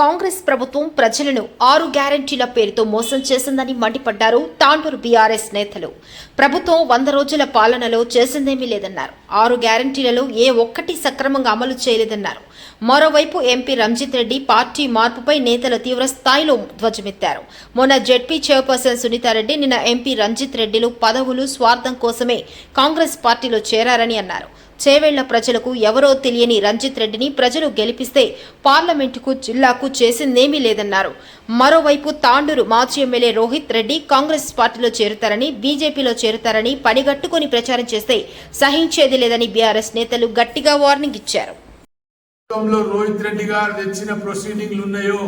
కాంగ్రెస్ ప్రభుత్వం ప్రజలను ఆరు గ్యారంటీల పేరుతో మోసం చేసిందని మండిపడ్డారు తాండూరు బీఆర్ఎస్ నేతలు. ప్రభుత్వం వంద రోజుల పాలనలో చేసిందేమీ లేదన్నారు. ఆరు గ్యారంటీలలో ఏ ఒక్కటి సక్రమంగా అమలు చేయలేదన్నారు. మరోవైపు ఎంపీ రంజిత్ రెడ్డి పార్టీ మార్పుపై నేతలు తీవ్ర స్థాయిలో ధ్వజమెత్తారు. మొన్న జెడ్పీ చైర్పర్సన్ సునీతారెడ్డి నిన్న ఎంపీ రంజిత్ రెడ్డిలు పదవులు స్వార్థం కోసమే కాంగ్రెస్ పార్టీలో చేరారని అన్నారు. చేవేళ్ళ ప్రజలకు ఎవరో తెలియని రంజిత్ రెడ్డిని ప్రజలు గెలిపిస్తే పార్లమెంటుకు జిల్లాకు చేసిందేమీ లేదన్నారు. మరోవైపు తాండూరు మాజీ ఎమ్మెల్యే రోహిత్ రెడ్డి కాంగ్రెస్ పార్టీలో చేరుతారని బీజేపీలో చేరుతారని పనిగట్టుకుని ప్రచారం చేస్తే సహించేది లేదని బీఆర్ఎస్ నేతలు గట్టిగా వార్నింగ్ ఇచ్చారు. ప్రభుత్వంలో రోహిత్ రెడ్డి గారు తెచ్చిన ప్రొసీడింగ్లు ఉన్నాయో?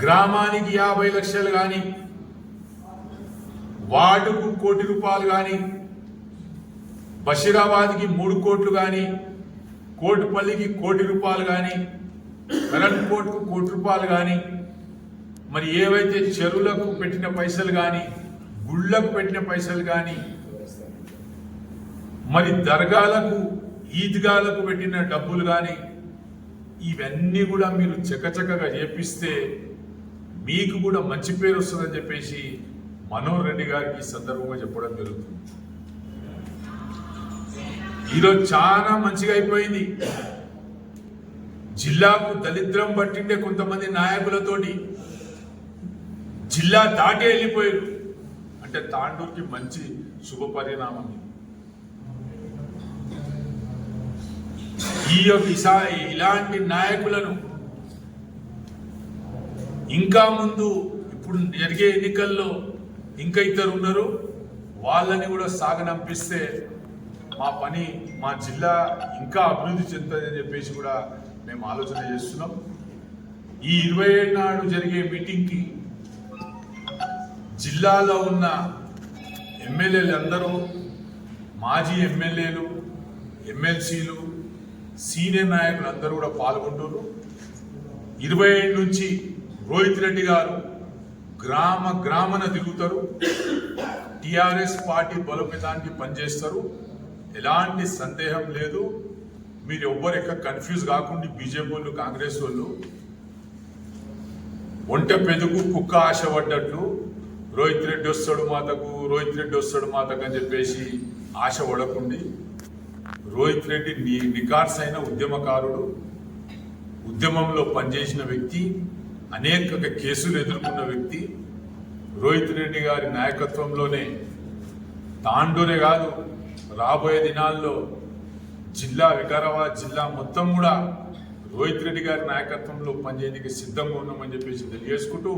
గ్రామానికి యాభై లక్షలు కానీ వార్డుకు కోటి రూపాయలు కానీ బషీరాబాద్కి మూడు కోట్లు కానీ కోటిపల్లికి కోటి రూపాయలు కానీ కరెంట్ కోర్టుకు కోటి రూపాయలు కానీ మరి ఏవైతే చెరువులకు పెట్టిన పైసలు కానీ గుళ్ళకు పెట్టిన పైసలు కానీ మరి దర్గాలకు ఈద్గాలకు పెట్టిన డబ్బులు కానీ ఇవన్నీ కూడా మీరు చకచకగా చేపిస్తే మీకు కూడా మంచి పేరు వస్తుందని చెప్పేసి మనోహర్ రెడ్డి గారికి ఈ సందర్భంగా చెప్పడం జరుగుతుంది. ఈరోజు చాలా మంచిగా అయిపోయింది. జిల్లాకు దరిద్రం పట్టిండే కొంతమంది నాయకులతోటి జిల్లా దాటి వెళ్ళిపోయారు. అంటే తాండూరుకి మంచి శుభ పరిణామం ఈ యొక్క ఇలాంటి నాయకులను ఇంకా ముందు ఇప్పుడు జరిగే ఎన్నికల్లో ఇంకా ఇద్దరు ఉన్నారు వాళ్ళని కూడా సాగనంపిస్తే మా పని మా జిల్లా ఇంకా అభివృద్ధి చెందుతుందని చెప్పేసి కూడా మేము ఆలోచన చేస్తున్నాం. ఈ ఇరవై ఏడు నాడు జరిగే మీటింగ్కి జిల్లాలో ఉన్న ఎమ్మెల్యేలు అందరూ మాజీ ఎమ్మెల్యేలు ఎమ్మెల్సీలు సీనియర్ నాయకులు అందరూ కూడా పాల్గొంటున్నారు. ఇరవై ఏడు నుంచి రోహిత్ రెడ్డి గారు గ్రామ గ్రామన దిగుతారు టిఆర్ఎస్ పార్టీ బలోపేతానికి పనిచేస్తారు. ఎలాంటి సందేహం లేదు. మీరు ఎవ్వరు ఎక్కడ కన్ఫ్యూజ్ కాకుండా బీజేపీ వాళ్ళు కాంగ్రెస్ వాళ్ళు ఒంట పెదుగు కుక్క ఆశ పడ్డట్లు రోహిత్ రెడ్డి వస్తాడు మాతకు రోహిత్ రెడ్డి వస్తాడు మాతకు అని చెప్పేసి ఆశ పడకుండి రోహిత్ రెడ్డి నీ నికార్స్ అయిన ఉద్యమకారుడు. ఉద్యమంలో పనిచేసిన వ్యక్తి అనేక కేసులు ఎదుర్కొన్న వ్యక్తి. రోహిత్ రెడ్డి గారి నాయకత్వంలోనే తాండూరే కాదు రాబోయే దినాల్లో జిల్లా వికారాబాద్ జిల్లా మొత్తం కూడా రోహిత్ రెడ్డి గారి నాయకత్వంలో పనిచేయడానికి సిద్ధంగా ఉన్నామని చెప్పేసి తెలియజేసుకుంటూ